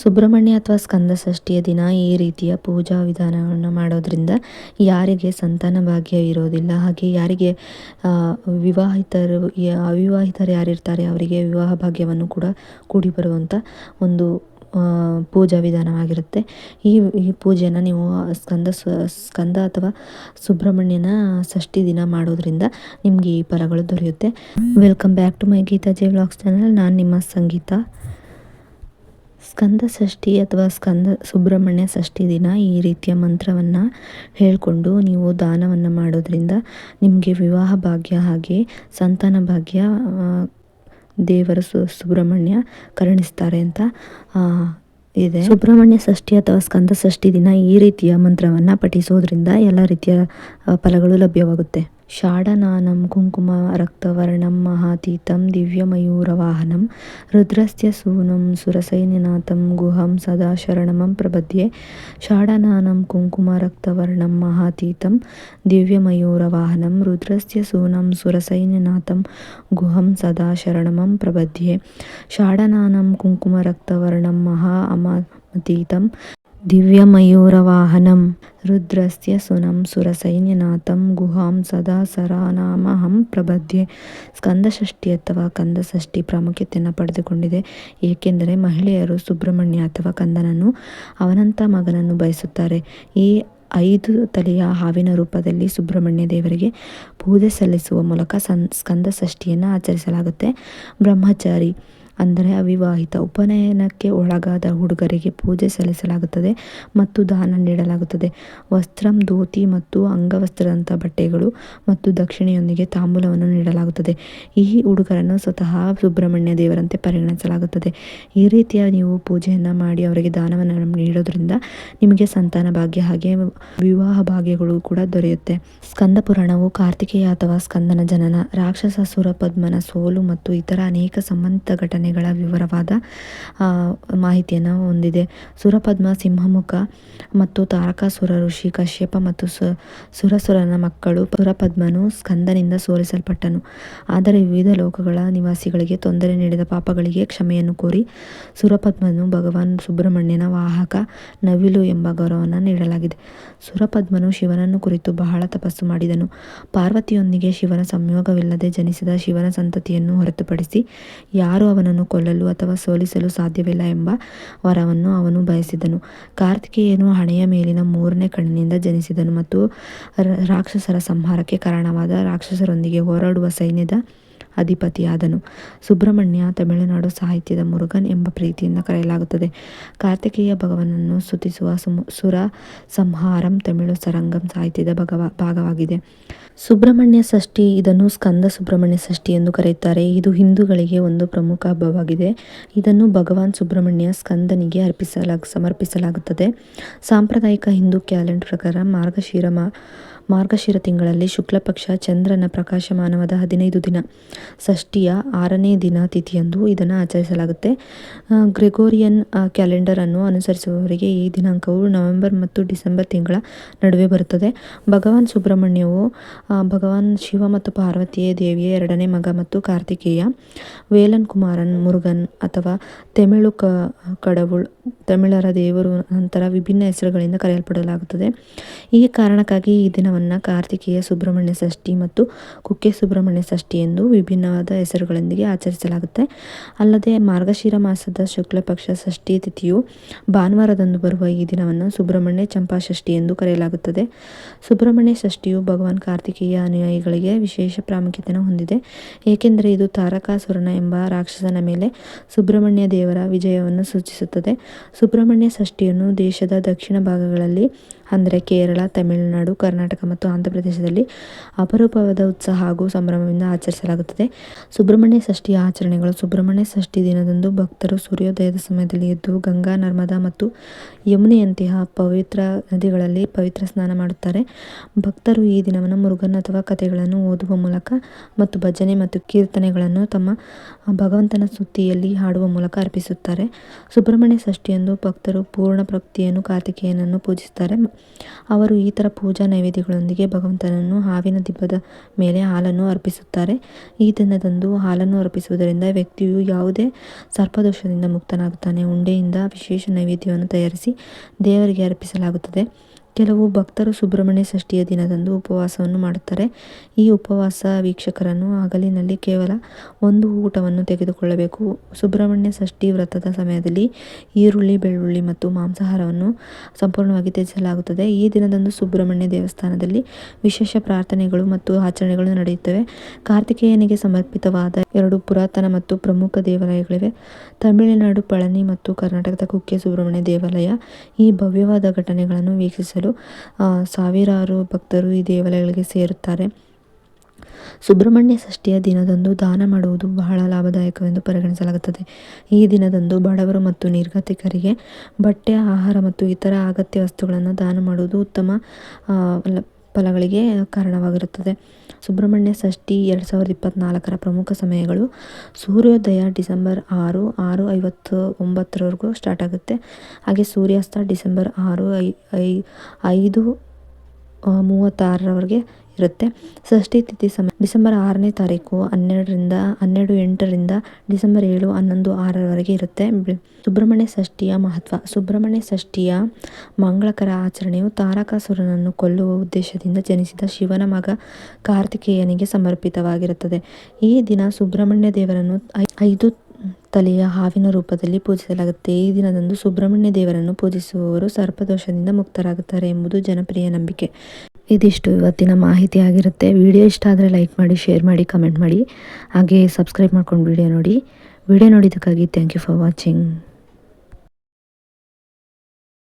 ಸುಬ್ರಹ್ಮಣ್ಯ ಅಥವಾ ಸ್ಕಂದ ಷಷ್ಠಿಯ ದಿನ ಈ ರೀತಿಯ ಪೂಜಾ ವಿಧಾನವನ್ನು ಮಾಡೋದ್ರಿಂದ ಯಾರಿಗೆ ಸಂತಾನ ಭಾಗ್ಯ ಇರೋದಿಲ್ಲ. ಹಾಗೆ ಯಾರಿಗೆ ವಿವಾಹಿತರು ಅವಿವಾಹಿತರು ಯಾರಿರ್ತಾರೆ ಅವರಿಗೆ ವಿವಾಹ ಭಾಗ್ಯವನ್ನು ಕೂಡ ಕೂಡಿ ಬರುವಂಥ ಒಂದು ಪೂಜಾ ವಿಧಾನವಾಗಿರುತ್ತೆ. ಈ ಈ ಪೂಜೆಯನ್ನು ನೀವು ಸ್ಕಂದ ಸ್ಕಂದ ಅಥವಾ ಸುಬ್ರಹ್ಮಣ್ಯನ ಷಷ್ಠಿ ದಿನ ಮಾಡೋದ್ರಿಂದ ನಿಮಗೆ ಈ ಫಲಗಳು ದೊರೆಯುತ್ತೆ. Welcome back to my Geeta J vlogs channel ನಾನು ನಿಮ್ಮ ಸಂಗೀತ. ಸ್ಕಂದ ಷಷ್ಠಿ ಅಥವಾ ಸ್ಕಂದ ಸುಬ್ರಹ್ಮಣ್ಯ ಷಷ್ಠಿ ದಿನ ಈ ರೀತಿಯ ಮಂತ್ರವನ್ನು ಹೇಳಿಕೊಂಡು ನೀವು ದಾನವನ್ನು ಮಾಡೋದ್ರಿಂದ ನಿಮಗೆ ವಿವಾಹ ಭಾಗ್ಯ ಹಾಗೆ ಸಂತಾನ ಭಾಗ್ಯ ದೇವರ ಸು, ಸುಬ್ರಹ್ಮಣ್ಯ ಕರುಣಿಸ್ತಾರೆ ಅಂತ ಇದೆ. ಸುಬ್ರಹ್ಮಣ್ಯ ಷಷ್ಠಿ ಅಥವಾ ಸ್ಕಂದ ಷಷ್ಠಿ ದಿನ ಈ ರೀತಿಯ ಮಂತ್ರವನ್ನು ಪಠಿಸೋದ್ರಿಂದ ಎಲ್ಲ ರೀತಿಯ ಫಲಗಳು ಲಭ್ಯವಾಗುತ್ತೆ. షాడనానం కుంకుమ రక్తవర్ణం మహాతీతం దివ్యమయూరవాహనం రుద్రస్య సూనం సురసైనినాథం గుహం సదా శరణమం ప్రబధ్యే షాడనానం కుంకుమ రక్తవర్ణం మహాతీతం దివ్యమయూరవాహనం రుద్రస్య సూనం సురసైనినాథం గుహం సదా శరణమం ప్రబధ్యే షాడనానం కుంకుమ రక్తవర్ణం మహా అమతీతం ದಿವ್ಯಮಯೂರವಾಹನಂ ರುದ್ರಸ್ಯ ಸುನಂ ಸುರಸೈನ್ಯನಾಥಂ ಗುಹಾಂ ಸದಾ ಸರಾನಾಮಹಂ ಪ್ರಬದ್ಯೆ ಸ್ಕಂದಷಷ್ಠಿ ಅಥವಾ ಕಂದಷಷ್ಠಿ ಪ್ರಾಮುಖ್ಯತೆಯನ್ನು ಪಡೆದುಕೊಂಡಿದೆ ಏಕೆಂದರೆ ಮಹಿಳೆಯರು ಸುಬ್ರಹ್ಮಣ್ಯ ಅಥವಾ ಕಂದನನ್ನು ಅವನಂತ ಮಗನನ್ನು ಬಯಸುತ್ತಾರೆ. ಈ ಐದು ತಲೆಯ ಹಾವಿನ ರೂಪದಲ್ಲಿ ಸುಬ್ರಹ್ಮಣ್ಯ ದೇವರಿಗೆ ಪೂಜೆ ಸಲ್ಲಿಸುವ ಮೂಲಕ ಸನ್ ಸ್ಕಂದ ಷಷ್ಠಿಯನ್ನು ಆಚರಿಸಲಾಗುತ್ತೆ. ಬ್ರಹ್ಮಚಾರಿ ಅಂದರೆ ಅವಿವಾಹಿತ ಉಪನಯನಕ್ಕೆ ಒಳಗಾದ ಹುಡುಗರಿಗೆ ಪೂಜೆ ಸಲ್ಲಿಸಲಾಗುತ್ತದೆ ಮತ್ತು ದಾನ ನೀಡಲಾಗುತ್ತದೆ. ವಸ್ತ್ರಂ ಧೋತಿ ಮತ್ತು ಅಂಗವಸ್ತ್ರದಂಥ ಬಟ್ಟೆಗಳು ಮತ್ತು ದಕ್ಷಿಣೆಯೊಂದಿಗೆ ತಾಂಬೂಲವನ್ನು ನೀಡಲಾಗುತ್ತದೆ. ಈ ಹುಡುಗರನ್ನು ಸ್ವತಃ ಸುಬ್ರಹ್ಮಣ್ಯ ದೇವರಂತೆ ಪರಿಗಣಿಸಲಾಗುತ್ತದೆ. ಈ ರೀತಿಯ ನೀವು ಪೂಜೆಯನ್ನು ಮಾಡಿ ಅವರಿಗೆ ದಾನವನ್ನು ನೀಡೋದ್ರಿಂದ ನಿಮಗೆ ಸಂತಾನ ಭಾಗ್ಯ ಹಾಗೆ ವಿವಾಹ ಭಾಗ್ಯಗಳು ಕೂಡ ದೊರೆಯುತ್ತೆ. ಸ್ಕಂದ ಪುರಾಣವು ಕಾರ್ತಿಕೇಯ ಅಥವಾ ಸ್ಕಂದನ ಜನನ, ರಾಕ್ಷಸ ಸುರಪದ್ಮನ ಸೋಲು ಮತ್ತು ಇತರ ಅನೇಕ ಸಂಬಂಧಿತ ಘಟನೆ ಘಟನೆಗಳ ವಿವರವಾದ ಮಾಹಿತಿಯನ್ನು ಹೊಂದಿದೆ. ಸುರಪದ್ಮ ಸಿಂಹಮುಖ ಮತ್ತು ತಾರಕಾಸುರ ಋಷಿ ಕಶ್ಯಪ ಮತ್ತು ಸುರಸುರನ ಮಕ್ಕಳು ಸುರಪದ್ಮನು ಸ್ಕಂದನಿಂದ ಸೋಲಿಸಲ್ಪಟ್ಟನು. ಆದರೆ ವಿವಿಧ ಲೋಕಗಳ ನಿವಾಸಿಗಳಿಗೆ ತೊಂದರೆ ನೀಡಿದ ಪಾಪಗಳಿಗೆ ಕ್ಷಮೆಯನ್ನು ಕೋರಿ ಸುರಪದ್ಮನು ಭಗವಾನ್ ಸುಬ್ರಹ್ಮಣ್ಯನ ವಾಹಕ ನವಿಲು ಎಂಬ ಗೌರವವನ್ನು ನೀಡಲಾಗಿದೆ. ಸುರಪದ್ಮನು ಶಿವನನ್ನು ಕುರಿತು ಬಹಳ ತಪಸ್ಸು ಮಾಡಿದನು. ಪಾರ್ವತಿಯೊಂದಿಗೆ ಶಿವನ ಸಂಯೋಗವಿಲ್ಲದೆ ಜನಿಸಿದ ಶಿವನ ಸಂತತಿಯನ್ನು ಹೊರತುಪಡಿಸಿ ಯಾರು ಅವನನ್ನು ಕೊಲ್ಲಲು ಅಥವಾ ಸೋಲಿಸಲು ಸಾಧ್ಯವಿಲ್ಲ ಎಂಬ ವರವನ್ನು ಅವನು ಬಯಸಿದನು. ಕಾರ್ತಿಕೇಯನು ಹಣೆಯ ಮೇಲಿನ ಮೂರನೇ ಕಣ್ಣಿನಿಂದ ಜನಿಸಿದನು ಮತ್ತು ರಾಕ್ಷಸರ ಸಂಹಾರಕ್ಕೆ ಕಾರಣವಾದ ರಾಕ್ಷಸರೊಂದಿಗೆ ಹೋರಾಡುವ ಸೈನ್ಯದ ಅಧಿಪತಿಯಾದನು. ಸುಬ್ರಹ್ಮಣ್ಯ ತಮಿಳುನಾಡು ಸಾಹಿತ್ಯದ ಮುರುಗನ್ ಎಂಬ ಪ್ರೀತಿಯಿಂದ ಕರೆಯಲಾಗುತ್ತದೆ. ಕಾರ್ತಿಕೇಯ ಭಗವನನ್ನು ಸ್ತುತಿಸುವ ಸುರ ಸಂಹಾರಂ ತಮಿಳು ಸರಂಗಂ ಸಾಹಿತ್ಯದ ಭಗವ, ಭಾಗವಾಗಿದೆ. ಸುಬ್ರಹ್ಮಣ್ಯ ಷಷ್ಠಿ ಇದನ್ನು ಸ್ಕಂದ ಸುಬ್ರಹ್ಮಣ್ಯ ಷಷ್ಠಿ ಎಂದು ಕರೆಯುತ್ತಾರೆ. ಇದು ಹಿಂದೂಗಳಿಗೆ ಒಂದು ಪ್ರಮುಖ ಹಬ್ಬವಾಗಿದೆ. ಇದನ್ನು ಭಗವಾನ್ ಸುಬ್ರಹ್ಮಣ್ಯ ಸ್ಕಂದನಿಗೆ ಅರ್ಪಿಸಲಾಗ, ಸಮರ್ಪಿಸಲಾಗುತ್ತದೆ. ಸಾಂಪ್ರದಾಯಿಕ ಹಿಂದೂ ಕ್ಯಾಲೆಂಡರ್ ಪ್ರಕಾರ ಮಾರ್ಗಶಿರ ಮಾರ್ಗಶಿರ ತಿಂಗಳಲ್ಲಿ ಶುಕ್ಲಪಕ್ಷ ಚಂದ್ರನ ಪ್ರಕಾಶಮಾನವಾದ ಹದಿನೈದು ದಿನ. ಷಷ್ಠಿಯ ಆರನೇ ದಿನ ತಿಥಿಯಂದು ಇದನ್ನು ಆಚರಿಸಲಾಗುತ್ತೆ. ಗ್ರೆಗೋರಿಯನ್ ಕ್ಯಾಲೆಂಡರನ್ನು ಅನುಸರಿಸುವವರಿಗೆ ಈ ದಿನಾಂಕವು ನವೆಂಬರ್ ಮತ್ತು ಡಿಸೆಂಬರ್ ತಿಂಗಳ ನಡುವೆ ಬರುತ್ತದೆ. ಭಗವಾನ್ ಸುಬ್ರಹ್ಮಣ್ಯವು ಭಗವಾನ್ ಶಿವ ಮತ್ತು ಪಾರ್ವತಿಯ ದೇವಿಯ ಎರಡನೇ ಮಗ ಮತ್ತು ಕಾರ್ತಿಕೇಯ, ವೇಲನ್ ಕುಮಾರನ್ ಮುರುಗನ್ ಅಥವಾ ತಮಿಳು ಕ, ಕಡವುಳ್, ತಮಿಳರ ದೇವರು ನಂತರ ವಿಭಿನ್ನ ಹೆಸರುಗಳಿಂದ ಕರೆಯಲ್ಪಡಲಾಗುತ್ತದೆ. ಈ ಕಾರಣಕ್ಕಾಗಿ ಈ ದಿನವನ್ನು ಕಾರ್ತಿಕೇಯ ಸುಬ್ರಹ್ಮಣ್ಯ ಷಷ್ಠಿ ಮತ್ತು ಕುಕ್ಕೆ ಸುಬ್ರಹ್ಮಣ್ಯ ಷಷ್ಠಿ ಎಂದು ವಿಭಿನ್ನವಾದ ಹೆಸರುಗಳೊಂದಿಗೆ ಆಚರಿಸಲಾಗುತ್ತೆ. ಅಲ್ಲದೆ ಮಾರ್ಗಶಿರ ಮಾಸದ ಶುಕ್ಲ ಪಕ್ಷ ಷಷ್ಠಿ ತಿಥಿಯು ಭಾನುವಾರದಂದು ಬರುವ ಈ ದಿನವನ್ನು ಸುಬ್ರಹ್ಮಣ್ಯ ಚಂಪಾ ಷಷ್ಠಿ ಎಂದು ಕರೆಯಲಾಗುತ್ತದೆ. ಸುಬ್ರಹ್ಮಣ್ಯ ಷಷ್ಠಿಯು ಭಗವಾನ್ ಕಾರ್ತಿಕೇಯ ಅನುಯಾಯಿಗಳಿಗೆ ವಿಶೇಷ ಪ್ರಾಮುಖ್ಯತೆಯನ್ನು ಹೊಂದಿದೆ. ಏಕೆಂದರೆ ಇದು ತಾರಕಾಸುರನ ಎಂಬ ರಾಕ್ಷಸನ ಮೇಲೆ ಸುಬ್ರಹ್ಮಣ್ಯ ದೇವರ ವಿಜಯವನ್ನು ಸೂಚಿಸುತ್ತದೆ. ಸುಬ್ರಹ್ಮಣ್ಯ ಷಷ್ಠಿಯನ್ನು ದೇಶದ ದಕ್ಷಿಣ ಭಾಗಗಳಲ್ಲಿ ಅಂದರೆ ಕೇರಳ, ತಮಿಳುನಾಡು, ಕರ್ನಾಟಕ ಮತ್ತು ಆಂಧ್ರ ಪ್ರದೇಶದಲ್ಲಿ ಅಪರೂಪವಾದ ಉತ್ಸಾಹ ಹಾಗೂ ಸಂಭ್ರಮದಿಂದ ಆಚರಿಸಲಾಗುತ್ತದೆ. ಸುಬ್ರಹ್ಮಣ್ಯ ಷಷ್ಠಿಯ ಆಚರಣೆಗಳು ಸುಬ್ರಹ್ಮಣ್ಯ ಷಷ್ಠಿ ದಿನದಂದು ಭಕ್ತರು ಸೂರ್ಯೋದಯದ ಸಮಯದಲ್ಲಿ ಎದ್ದು ಗಂಗಾ, ನರ್ಮದಾ ಮತ್ತು ಯಮುನೆಯಂತಹ ಪವಿತ್ರ ನದಿಗಳಲ್ಲಿ ಪವಿತ್ರ ಸ್ನಾನ ಮಾಡುತ್ತಾರೆ. ಭಕ್ತರು ಈ ದಿನವನ್ನು ಮುರುಘನ್ ಅಥವಾ ಕಥೆಗಳನ್ನು ಓದುವ ಮೂಲಕ ಮತ್ತು ಭಜನೆ ಮತ್ತು ಕೀರ್ತನೆಗಳನ್ನು ತಮ್ಮ ಭಗವಂತನ ಸುತ್ತಿಯಲ್ಲಿ ಹಾಡುವ ಮೂಲಕ ಅರ್ಪಿಸುತ್ತಾರೆ. ಸುಬ್ರಹ್ಮಣ್ಯ ಷಷ್ಠಿಯಂದು ಭಕ್ತರು ಪೂರ್ಣ ಪ್ರಕ್ತಿಯನ್ನು ಕಾರ್ತಿಕೇಯನನ್ನು ಪೂಜಿಸುತ್ತಾರೆ. ಅವರು ಈ ಥರ ಪೂಜಾ ನೈವೇದ್ಯಗಳೊಂದಿಗೆ ಭಗವಂತನನ್ನು ಹಾವಿನ ದಿಬ್ಬದ ಮೇಲೆ ಹಾಲನ್ನು ಅರ್ಪಿಸುತ್ತಾರೆ. ಈ ದಿನದಂದು ಹಾಲನ್ನು ಅರ್ಪಿಸುವುದರಿಂದ ವ್ಯಕ್ತಿಯು ಯಾವುದೇ ಸರ್ಪದೋಷದಿಂದ ಮುಕ್ತನಾಗುತ್ತಾನೆ. ಉಂಡೆಯಿಂದ ವಿಶೇಷ ನೈವೇದ್ಯವನ್ನು ತಯಾರಿಸಿ ದೇವರಿಗೆ ಅರ್ಪಿಸಲಾಗುತ್ತದೆ. ಕೆಲವು ಭಕ್ತರು ಸುಬ್ರಹ್ಮಣ್ಯ ಷಷ್ಠಿಯ ದಿನದಂದು ಉಪವಾಸವನ್ನು ಮಾಡುತ್ತಾರೆ. ಈ ಉಪವಾಸ ವೀಕ್ಷಕರನ್ನು ಹಗಲಿನಲ್ಲಿ ಕೇವಲ ಒಂದು ಊಟವನ್ನು ತೆಗೆದುಕೊಳ್ಳಬೇಕು. ಸುಬ್ರಹ್ಮಣ್ಯ ಷಷ್ಠಿ ವ್ರತದ ಸಮಯದಲ್ಲಿ ಈರುಳ್ಳಿ, ಬೆಳ್ಳುಳ್ಳಿ ಮತ್ತು ಮಾಂಸಾಹಾರವನ್ನು ಸಂಪೂರ್ಣವಾಗಿ ತ್ಯಜಿಸಲಾಗುತ್ತದೆ. ಈ ದಿನದಂದು ಸುಬ್ರಹ್ಮಣ್ಯ ದೇವಸ್ಥಾನದಲ್ಲಿ ವಿಶೇಷ ಪ್ರಾರ್ಥನೆಗಳು ಮತ್ತು ಆಚರಣೆಗಳು ನಡೆಯುತ್ತವೆ. ಕಾರ್ತಿಕೇಯನಿಗೆ ಸಮರ್ಪಿತವಾದ ಎರಡು ಪುರಾತನ ಮತ್ತು ಪ್ರಮುಖ ದೇವಾಲಯಗಳಿವೆ. ತಮಿಳುನಾಡು, ಪಳನಿ ಮತ್ತು ಕರ್ನಾಟಕದ ಕುಕ್ಕೆ ಸುಬ್ರಹ್ಮಣ್ಯ ದೇವಾಲಯ ಈ ಭವ್ಯವಾದ ಘಟನೆಗಳನ್ನು ವೀಕ್ಷಿಸಲು ಸಾವಿರಾರು ಭಕ್ತರು ಈ ದೇವಾಲಯಗಳಿಗೆ ಸೇರುತ್ತಾರೆ. ಸುಬ್ರಹ್ಮಣ್ಯ ಷಷ್ಠಿಯ ದಿನದಂದು ದಾನ ಮಾಡುವುದು ಬಹಳ ಲಾಭದಾಯಕವೆಂದು ಪರಿಗಣಿಸಲಾಗುತ್ತದೆ. ಈ ದಿನದಂದು ಬಡವರು ಮತ್ತು ನಿರ್ಗತಿಕರಿಗೆ ಬಟ್ಟೆ, ಆಹಾರ ಮತ್ತು ಇತರ ಅಗತ್ಯ ವಸ್ತುಗಳನ್ನು ದಾನ ಮಾಡುವುದು ಉತ್ತಮ ಫಲಗಳಿಗೆ ಕಾರಣವಾಗಿರುತ್ತದೆ. ಸುಬ್ರಹ್ಮಣ್ಯ ಷಷ್ಠಿ ಎರಡು ಸಾವಿರದ ಇಪ್ಪತ್ತ್ನಾಲ್ಕರ ಪ್ರಮುಖ ಸಮಯಗಳು ಸೂರ್ಯೋದಯ ಡಿಸೆಂಬರ್ ಆರು ಆರು ಐವತ್ತು ಒಂಬತ್ತರವರೆಗೂ ಸ್ಟಾರ್ಟ್ ಆಗುತ್ತೆ. ಹಾಗೆ ಸೂರ್ಯಾಸ್ತ ಡಿಸೆಂಬರ್ ಆರು ಐ ಐ, ಐದು ಮೂವತ್ತಾರರವರೆಗೆ ಇರುತ್ತೆ. ಷಷ್ಠಿ ತಿಥಿ ಸಮಯ ಡಿಸೆಂಬರ್ ಆರನೇ ತಾರೀಕು ಹನ್ನೆರಡರಿಂದ, ಹನ್ನೆರಡು ಎಂಟರಿಂದ ಡಿಸೆಂಬರ್ ಏಳು ಹನ್ನೊಂದು ಆರರವರೆಗೆ ಇರುತ್ತೆ. ಸುಬ್ರಹ್ಮಣ್ಯ ಷಷ್ಠಿಯ ಮಹತ್ವ. ಸುಬ್ರಹ್ಮಣ್ಯ ಷಷ್ಠಿಯ ಮಂಗಳಕರ ಆಚರಣೆಯು ತಾರಕಾಸುರನನ್ನು ಕೊಲ್ಲುವ ಉದ್ದೇಶದಿಂದ ಜನಿಸಿದ ಶಿವನ ಮಗ ಕಾರ್ತಿಕೇಯನಿಗೆ ಸಮರ್ಪಿತವಾಗಿರುತ್ತದೆ. ಈ ದಿನ ಸುಬ್ರಹ್ಮಣ್ಯ ದೇವರನ್ನು ಐದು ತಲೆಯ ಹಾವಿನ ರೂಪದಲ್ಲಿ ಪೂಜಿಸಲಾಗುತ್ತೆ. ಈ ದಿನದಂದು ಸುಬ್ರಹ್ಮಣ್ಯ ದೇವರನ್ನು ಪೂಜಿಸುವವರು ಸರ್ಪದೋಷದಿಂದ ಮುಕ್ತರಾಗುತ್ತಾರೆ ಎಂಬುದು ಜನಪ್ರಿಯ ನಂಬಿಕೆ. ಇದಿಷ್ಟು ಇವತ್ತಿನ ಮಾಹಿತಿ ಆಗಿರುತ್ತೆ. ವಿಡಿಯೋ ಇಷ್ಟ ಆದರೆ ಲೈಕ್ ಮಾಡಿ, ಶೇರ್ ಮಾಡಿ, ಕಮೆಂಟ್ ಮಾಡಿ. ಹಾಗೆ ಸಬ್ಸ್ಕ್ರೈಬ್ ಮಾಡ್ಕೊಂಡು ವಿಡಿಯೋ ನೋಡಿ. ವಿಡಿಯೋ ನೋಡಿದ್ದಕ್ಕಾಗಿ ಥ್ಯಾಂಕ್ ಯು ಫಾರ್ ವಾಚಿಂಗ್